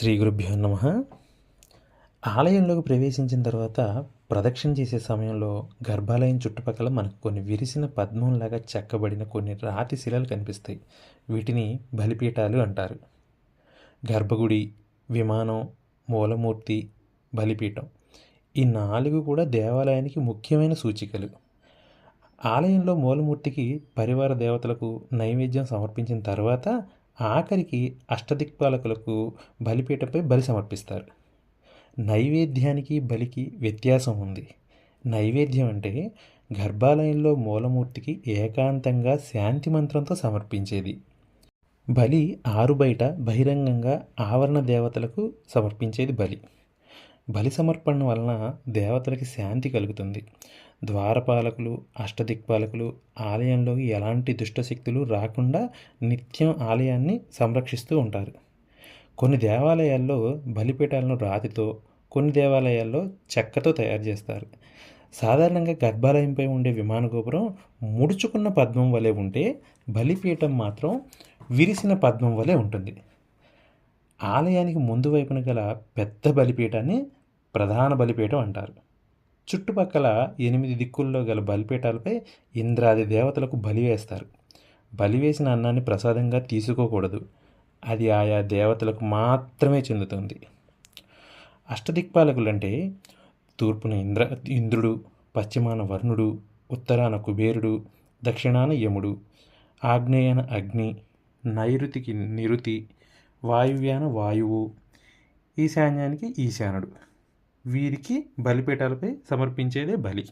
శ్రీ గురుభ్యో నమ. ఆలయంలోకి ప్రవేశించిన తర్వాత ప్రదక్షిణ చేసే సమయంలో గర్భాలయం చుట్టుపక్కల మనకు కొన్ని విరిసిన పద్మంలాగా చెక్కబడిన కొన్ని రాతి శిలలు కనిపిస్తాయి. వీటిని బలిపీఠాలు అంటారు. గర్భగుడి విమానం మూలమూర్తి బలిపీఠం ఈ నాలుగు కూడా దేవాలయానికి ముఖ్యమైన సూచికలు. ఆలయంలో మూలమూర్తికి పరివార దేవతలకు నైవేద్యం సమర్పించిన తర్వాత ఆఖరికి అష్టదిక్పాలకులకు బలిపీఠంపై బలి సమర్పిస్తారు. నైవేద్యానికి బలికి వ్యత్యాసం ఉంది. నైవేద్యం అంటే గర్భాలయంలో మూలమూర్తికి ఏకాంతంగా శాంతి మంత్రంతో సమర్పించేది. బలి ఆరు బయట బహిరంగంగా ఆవరణ దేవతలకు సమర్పించేది బలి. బలి సమర్పణ వలన దేవతలకి శాంతి కలుగుతుంది. ద్వారపాలకులు అష్టదిక్పాలకులు ఆలయంలోకి ఎలాంటి దుష్టశక్తులు రాకుండా నిత్యం ఆలయాన్ని సంరక్షిస్తూ ఉంటారు. కొన్ని దేవాలయాల్లో బలిపీఠాలను రాతితో కొన్ని దేవాలయాల్లో చెక్కతో తయారు చేస్తారు. సాధారణంగా గర్భాలయంపై ఉండే విమాన గోపురం ముడుచుకున్న పద్మం వలె ఉంటే బలిపీఠం మాత్రం విరిసిన పద్మం వలె ఉంటుంది. ఆలయానికి ముందు వైపున గల పెద్ద బలిపీఠాన్ని ప్రధాన బలిపీఠం అంటారు. చుట్టుపక్కల ఎనిమిది దిక్కుల్లో గల బలిపీఠాలపై ఇంద్రాది దేవతలకు బలి వేస్తారు. బలి వేసిన అన్నాన్ని ప్రసాదంగా తీసుకోకూడదు. అది ఆయా దేవతలకు మాత్రమే చెందుతుంది. అష్టదిక్పాలకులు అంటే తూర్పున ఇంద్ర ఇంద్రుడు పశ్చిమాన వర్ణుడు ఉత్తరాన కుబేరుడు దక్షిణాన యముడు ఆగ్నేయన అగ్ని నైరుతికి నిరుతి వాయువ్యాన వాయువు ఈశాన్యానికి ఈశానుడు. వీరికి బలిపీఠాలపై సమర్పించేదే బలి.